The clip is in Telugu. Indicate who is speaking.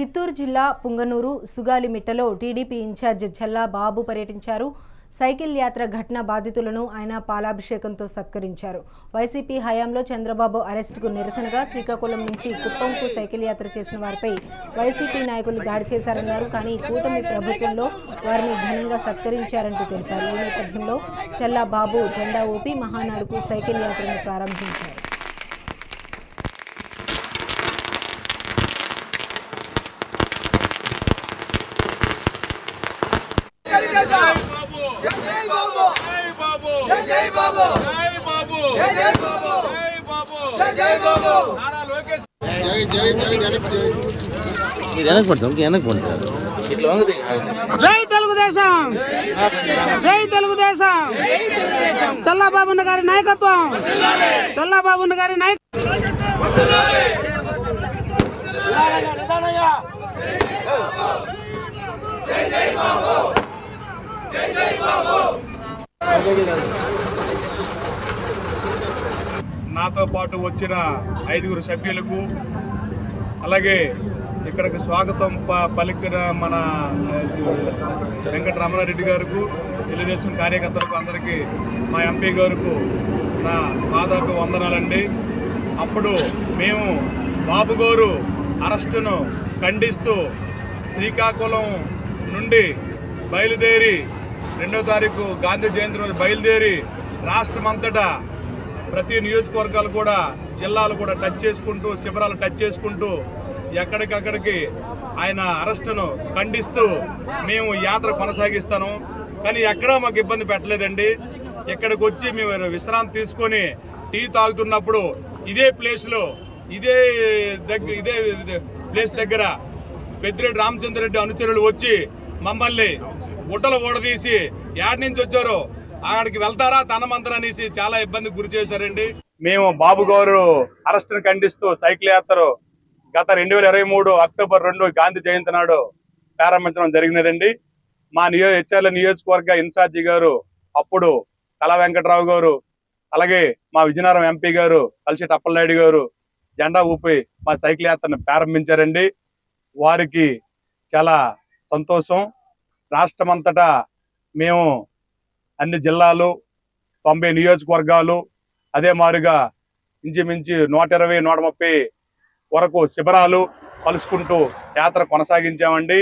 Speaker 1: చిత్తూరు జిల్లా పుంగనూరు సుగాలిమిట్టలో టీడీపీ ఇన్ఛార్జ్ చల్లా బాబు పర్యటించారు. సైకిల్ యాత్ర ఘటన బాధితులను ఆయన పాలాభిషేకంతో సత్కరించారు. వైసీపీ హయాంలో చంద్రబాబు అరెస్టుకు నిరసనగా శ్రీకాకుళం నుంచి కుప్పంకు సైకిల్ యాత్ర చేసిన వారిపై వైసీపీ నాయకులు దాడి చేశారన్నారు. కానీ కూటమి ప్రభుత్వంలో వారిని ఘనంగా సత్కరించారంటూ తెలిపారు. ఈ నేపథ్యంలో చల్లా బాబు జెండా ఊపి మహానాడుకు సైకిల్ యాత్రను ప్రారంభించారు.
Speaker 2: మీరు వెనక్కి పడతాం వెనక్కి పడతారు ఇట్లా వంగది
Speaker 3: జై తెలుగుదేశం జై తెలుగుదేశం చల్లాబాబు గారి నాయకత్వం చల్లాబాబు గారి నాయకత్వం
Speaker 4: నాతో పాటు వచ్చిన ఐదుగురు సభ్యులకు అలాగే ఇక్కడికి స్వాగతం ప- పలికిన మన వెంకటరమణారెడ్డి వెంకట గారికి తెలుగుదేశం కార్యకర్తలకు అందరికీ మా ఎంపీ గారికి నా పాదాకు వందనాలండి అప్పుడు మేము బాబు గారు అరెస్టును ఖండిస్తూ శ్రీకాకుళం నుండి బయలుదేరి రెండో తారీఖు గాంధీ జయంతి రోజు బయలుదేరి రాష్ట్రమంతటా ప్రతి నియోజకవర్గాలు కూడా జిల్లాలు కూడా టచ్ చేసుకుంటూ శిబిరాలు టచ్ చేసుకుంటూ ఎక్కడికక్కడికి ఆయన అరెస్టును ఖండిస్తూ మేము యాత్ర కొనసాగిస్తాను. కానీ ఎక్కడా మాకు ఇబ్బంది పెట్టలేదండి. ఇక్కడికి వచ్చి మేము విశ్రాంతి తీసుకొని టీ తాగుతున్నప్పుడు ఇదే ప్లేస్లో ఇదే దగ్గర ఇదే ప్లేస్ దగ్గర పెద్దిరెడ్డి రామచంద్రరెడ్డి అనుచరులు వచ్చి మమ్మల్ని గుట్టలు ఓడదీసి యాడ్ నుంచి వచ్చారో. అక్కడికి వెళ్తారా? తనమంతరం అనేసి చాలా ఇబ్బందికి గురి చేశారండి. మేము బాబు గారు అరెస్టును ఖండిస్తూ సైకిల్ యాత్ర గత రెండు వేల ఇరవై మూడు అక్టోబర్ రెండు గాంధీ జయంతి నాడు ప్రారంభించడం జరిగినదండి. మా నియో హెచ్ఆర్ల నియోజకవర్గ ఇన్ఛార్జి గారు అప్పుడు కళా వెంకటరావు గారు అలాగే మా విజయనగరం ఎంపీ గారు కలిసి అప్పలనాయుడు గారు జెండా ఊపి మా సైకిల్ యాత్రను ప్రారంభించారండి. వారికి చాలా సంతోషం. రాష్ట్రమంతటా మేము అన్ని జిల్లాలు తొంభై నియోజకవర్గాలు అదే మాదిరిగా ఇంచుమించి నూట ఇరవై నూట ముప్పై వరకు శిబిరాలు కలుసుకుంటూ యాత్ర కొనసాగించామండి.